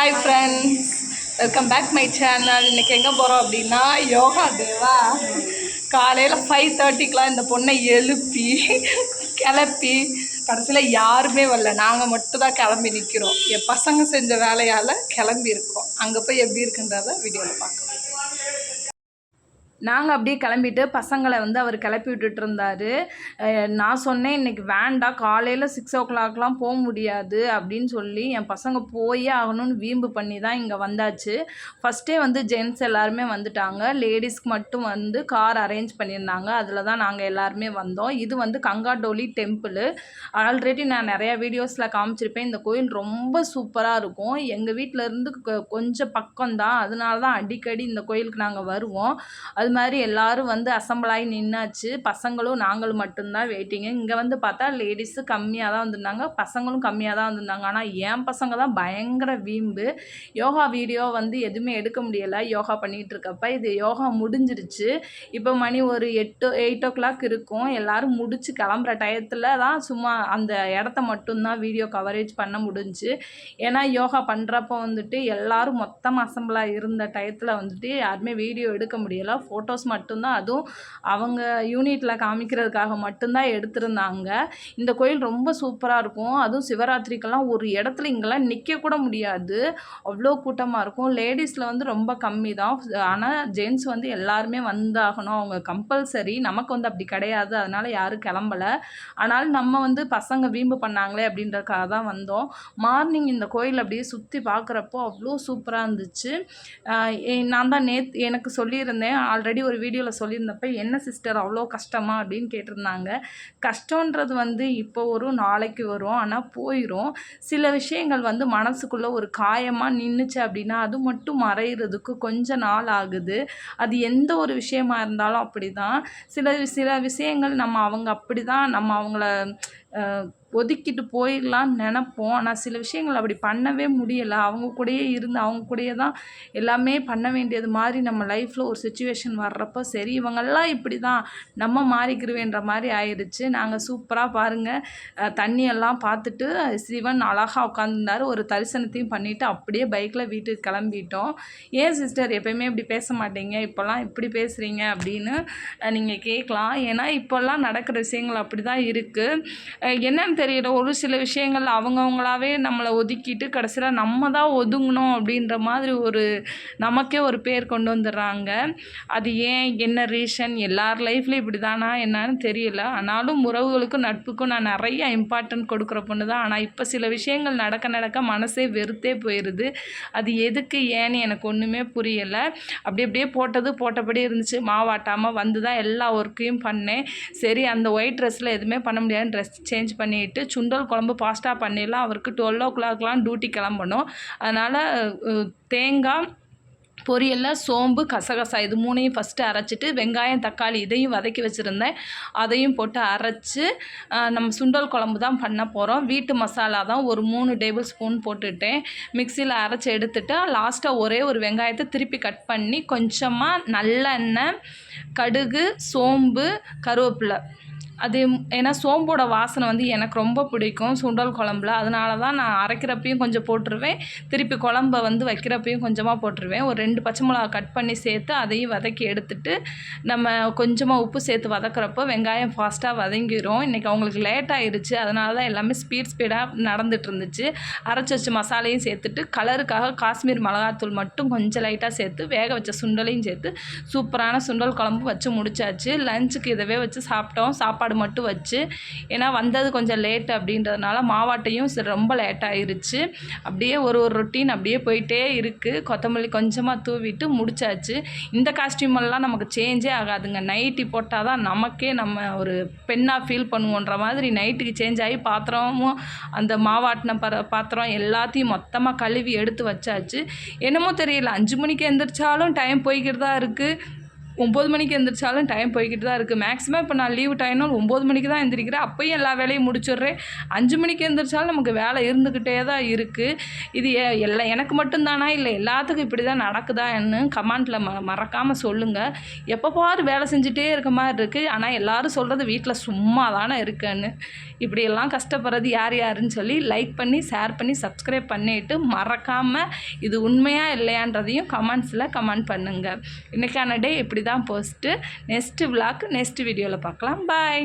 Hi friends welcome back my channel இன்னைக்கு எங்கே போகிறோம் அப்படின்னா யோகா தேவா. காலையில் ஃபைவ் தேர்ட்டிக்கெலாம் இந்த பொண்ணை எழுப்பி கிளப்பி கடைசியில் யாருமே வரல. நாங்கள் மட்டும்தான் கிளம்பி நிற்கிறோம் என் பசங்க செஞ்ச வேலையால் கிளம்பி இருக்கோம். அங்கே போய் எப்படி இருக்குன்றத வீடியோவில் பார்க்கலாம். நாங்கள் அப்படியே கிளம்பிட்டு பசங்களை வந்து அவர் கிளப்பி விட்டுட்டு இருந்தார் நான் சொன்னேன் இன்னைக்கு வேண்டாம் காலையில் சிக்ஸ் ஓ கிளாக்லாம் போக முடியாது அப்படின்னு சொல்லி என் பசங்க போயே ஆகணும்னு வீம்பு பண்ணி தான் இங்கே வந்தாச்சு. ஃபஸ்ட்டே வந்து ஜென்ட்ஸ் எல்லாருமே வந்துட்டாங்க. லேடிஸ்க்கு மட்டும் வந்து கார் அரேஞ்ச் பண்ணியிருந்தாங்க. அதில் தான் நாங்கள் எல்லாருமே வந்தோம். இது வந்து கங்காடோலி டெம்பிள் ஆல்ரெடி நான் நிறையா வீடியோஸில் காமிச்சிருப்பேன். இந்த கோயில் ரொம்ப சூப்பராக இருக்கும். எங்கள் வீட்டிலேருந்து கொஞ்சம் பக்கம்தான். அதனால தான் அடிக்கடி இந்த கோயிலுக்கு நாங்கள் வருவோம். அது மாதிரி எல்லாரும் வந்து அசம்பிளாகி நின்னாச்சு. பசங்களும் நாங்களும் மட்டும்தான் வெயிட்டிங்கு இங்கே வந்து பார்த்தா லேடிஸு கம்மியாக தான் வந்திருந்தாங்க. பசங்களும் கம்மியாக தான் வந்திருந்தாங்க. ஆனால் என் பசங்க தான் பயங்கர வீம்பு. யோகா வீடியோ வந்து எதுவுமே எடுக்க முடியலை. யோகா பண்ணிகிட்டு இருக்கப்ப இது யோகா முடிஞ்சிருச்சு. இப்போ மணி ஒரு எட்டு எயிட் ஓ கிளாக் இருக்கும். எல்லோரும் முடிச்சு கிளம்புற டயத்தில் தான் சும்மா அந்த இடத்த மட்டும்தான் வீடியோ கவரேஜ் பண்ண முடிஞ்சு. ஏன்னா யோகா பண்ணுறப்போ வந்துட்டு எல்லாரும் மொத்தமாக அசம்பிளாக இருந்த டயத்தில் வந்துட்டு யாருமே வீடியோ எடுக்க முடியலை. ஃபோட்டோஸ் மட்டும்தான். அதுவும் அவங்க யூனிட்டில் காமிக்கிறதுக்காக மட்டும்தான் எடுத்திருந்தாங்க. இந்த கோயில் ரொம்ப சூப்பராக இருக்கும். அதுவும் சிவராத்திரிக்கெல்லாம் ஒரு இடத்துல இங்கெல்லாம் நிற்க கூட முடியாது. அவ்வளோ கூட்டமாக இருக்கும். லேடிஸில் வந்து ரொம்ப கம்மி தான் ஆனால் ஜென்ட்ஸ் வந்து எல்லாருமே வந்தாகணும். அவங்க கம்பல்சரி நமக்கு வந்து அப்படி கிடையாது. அதனால் யாரும் கிளம்பலை. ஆனாலும் நம்ம வந்து பசங்க வீம்பு பண்ணாங்களே அப்படின்றதுக்காக தான் வந்தோம். மார்னிங் இந்த கோயில் அப்படியே சுற்றி பார்க்குறப்போ அவ்வளோ சூப்பராக இருந்துச்சு. நான் தான் நேத் எனக்கு சொல்லியிருந்தேன். ஆல்ரெடி ஒரு வீடியோவில் சொல்லியிருந்தப்ப என்ன சிஸ்டர் அவ்வளோ கஷ்டமா? அப்படின்னு கேட்டிருந்தாங்க. கஷ்டன்றது வந்து இப்போ வரும் நாளைக்கு வரும் ஆனால் போயிடும் சில விஷயங்கள் வந்து மனசுக்குள்ளே ஒரு காயமாக நின்றுச்சு அப்படின்னா அது மட்டும் மறையிறதுக்கு கொஞ்ச நாள் ஆகுது. அது எந்த ஒரு விஷயமா இருந்தாலும் அப்படி தான் சில சில விஷயங்கள் நம்ம அவங்க அப்படி தான் நம்ம அவங்கள ஒதுக்கிட்டு போயிடலான்னு நினப்போம். ஆனால் சில விஷயங்கள் அப்படி பண்ணவே முடியலை. அவங்க கூடயே இருந்து அவங்க கூடயே தான் எல்லாமே பண்ண வேண்டியது மாதிரி நம்ம லைஃப்பில் ஒரு சுச்சுவேஷன் வர்றப்போ சரி இவங்கெல்லாம் இப்படி தான் நம்ம மாறிக்கிருவேன்ற மாதிரி ஆயிடுச்சு. நாங்கள் சூப்பராக பாருங்கள் தண்ணியெல்லாம் பார்த்துட்டு சிவன் அழகாக உட்காந்துருந்தாரு ஒரு தரிசனத்தையும் பண்ணிவிட்டு அப்படியே பைக்கில் வீட்டுக்கு கிளம்பிட்டோம். ஏன் சிஸ்டர் எப்பயுமே இப்படி பேச மாட்டீங்க? இப்போல்லாம் இப்படி பேசுகிறீங்க அப்படின்னு நீங்கள் கேட்கலாம். ஏன்னா இப்போல்லாம் நடக்கிற விஷயங்கள் அப்படி தான் இருக்குது என்னென்னு தெரியல ஒரு சில விஷயங்கள் அவங்கவுங்களாவே நம்மளை ஒதுக்கிட்டு கடைசியில் நம்ம தான் ஒதுங்கணும் அப்படின்ற மாதிரி ஒரு நமக்கே ஒரு பேர் கொண்டு வந்துடுறாங்க. அது ஏன் என்ன ரீசன்? எல்லார் லைஃப்லையும் இப்படி தானா என்னன்னு தெரியல. ஆனாலும் உறவுகளுக்கும் நட்புக்கும் நான் நிறைய இம்பார்ட்டன்ட் கொடுக்குற பொண்ணு தான். ஆனால் இப்போ சில விஷயங்கள் நடக்க நடக்க மனசே வெறுத்தே போயிடுது அது எதுக்கு ஏன்னு எனக்கு ஒன்றுமே புரியலை. அப்படி அப்படியே போட்டது போட்டபடி இருந்துச்சு. மாவாட்டாமல் வந்து தான் எல்லா ஒர்க்கையும் பண்ணேன். சரி அந்த ஒயிட் ட்ரெஸ்ஸில் எதுவுமே பண்ண முடியாது ட்ரெஸ் சேஞ்ச் பண்ணிட்டு சுண்டல் குழம்பு பாஸ்டா பண்ணிடலாம். அவருக்கு டுவெல் ஓ கிளாக்லாம் டியூட்டி கிளம்பணும். அதனால் தேங்காய் பொரியலில் சோம்பு கசகசா இது மூணையும் ஃபஸ்ட்டு அரைச்சிட்டு வெங்காயம் தக்காளி இதையும் வதக்கி வச்சுருந்தேன். அதையும் போட்டு அரைச்சி நம்ம சுண்டல் குழம்பு தான் பண்ண போகிறோம் வீட்டு மசாலா தான் ஒரு மூணு டேபிள் ஸ்பூன் போட்டுட்டேன். மிக்சியில் அரைச்சி எடுத்துட்டு லாஸ்ட்டாக ஒரே ஒரு வெங்காயத்தை திருப்பி கட் பண்ணி கொஞ்சமாக நல்லெண்ணெய் கடுகு சோம்பு கருவேப்பிலை. அது ஏன்னா சோம்போட வாசனை வந்து எனக்கு ரொம்ப பிடிக்கும் சுண்டல் குழம்புல. அதனால தான் நான் அரைக்கிறப்பையும் கொஞ்சம் போட்டுருவேன். திருப்பி குழம்ப வந்து வைக்கிறப்பையும் கொஞ்சமாக போட்டுருவேன். ஒரு ரெண்டு பச்சை மிளகா கட் பண்ணி சேர்த்து அதையும் வதக்கி எடுத்துட்டு நம்ம கொஞ்சமாக உப்பு சேர்த்து வதக்குறப்போ வெங்காயம் ஃபாஸ்ட்டாக வதங்கிரும். இன்றைக்கி அவங்களுக்கு லேட் ஆயிருச்சு. அதனால தான் எல்லாமே ஸ்பீட் ஸ்பீடாக நடந்துட்டு இருந்துச்சு. அரைச்சி வச்ச மசாலையும் சேர்த்துட்டு கலருக்காக காஷ்மீர் மிளகாத்தூள் மட்டும் கொஞ்சம் லைட்டாக சேர்த்து வேக வச்ச சுண்டலையும் சேர்த்து சூப்பரான சுண்டல் குழம்பு வச்சு முடிச்சாச்சு. லஞ்சுக்கு இதவே வச்சு சாப்பிட்டோம். சாப்பாடு மட்டும் வச்சு ஏன்னா வந்தது கொஞ்சம் லேட் அப்படின்றதுனால மாவாட்டையும் சரி ரொம்ப லேட் ஆயிருச்சு. அப்படியே ஒரு ஒரு ரொட்டீன் அப்படியே போயிட்டே இருக்குது கொத்தமல்லி கொஞ்சமாக தூவிட்டு முடிச்சாச்சு. இந்த காஸ்டியூம் எல்லாம் நமக்கு சேஞ்சே ஆகாதுங்க. நைட்டி போட்டால் தான் நமக்கே நம்ம ஒரு பெண்ணாக ஃபீல் பண்ணுவோன்ற மாதிரி நைட்டுக்கு சேஞ்ச் ஆகி பாத்திரமும் அந்த மாவாட்டின பர பாத்திரம் எல்லாத்தையும் மொத்தமாக கழுவி எடுத்து வச்சாச்சு. என்னமோ தெரியல. அஞ்சு மணிக்கு எந்திரிச்சாலும் டைம் போய்கிட்டு தான் இருக்குது ஒம்பது மணிக்கு எந்திரிச்சாலும் டைம் போய்கிட்டு தான் இருக்குது மேக்ஸிமம் இப்போ நான் லீவு டைம்னால் ஒம்பது மணிக்கு தான் எந்திரிக்கிறேன். அப்பயும் எல்லா வேலையும் முடிச்சிடுறேன். அஞ்சு மணிக்கு எந்திரிச்சாலும் நமக்கு வேலை இருந்துக்கிட்டே தான் இருக்குது இது எ- எல்லா எனக்கு மட்டும்தானா? இல்லை எல்லாத்துக்கும் இப்படி தான் நடக்குதான்னு கமெண்ட்டில் ம மறக்காமல் சொல்லுங்கள் எப்போ பாரு வேலை செஞ்சுட்டே இருக்க மாதிரி இருக்குது ஆனால் எல்லாரும் சொல்கிறது வீட்டில் சும்மா தானே இருக்கேன்னு. இப்படியெல்லாம் கஷ்டப்படுறது யார் யாருன்னு சொல்லி லைக் பண்ணி ஷேர் பண்ணி சப்ஸ்கிரைப் பண்ணிவிட்டு மறக்காமல் இது உண்மையாக இல்லையான்றதையும் கமெண்ட்ஸில் கமெண்ட் பண்ணுங்கள் இன்றைக்கான டே இப்படி தான் போஸ்ட்டு நெக்ஸ்ட்டு விளாக் நெக்ஸ்ட் வீடியோவில் பார்க்கலாம். பாய்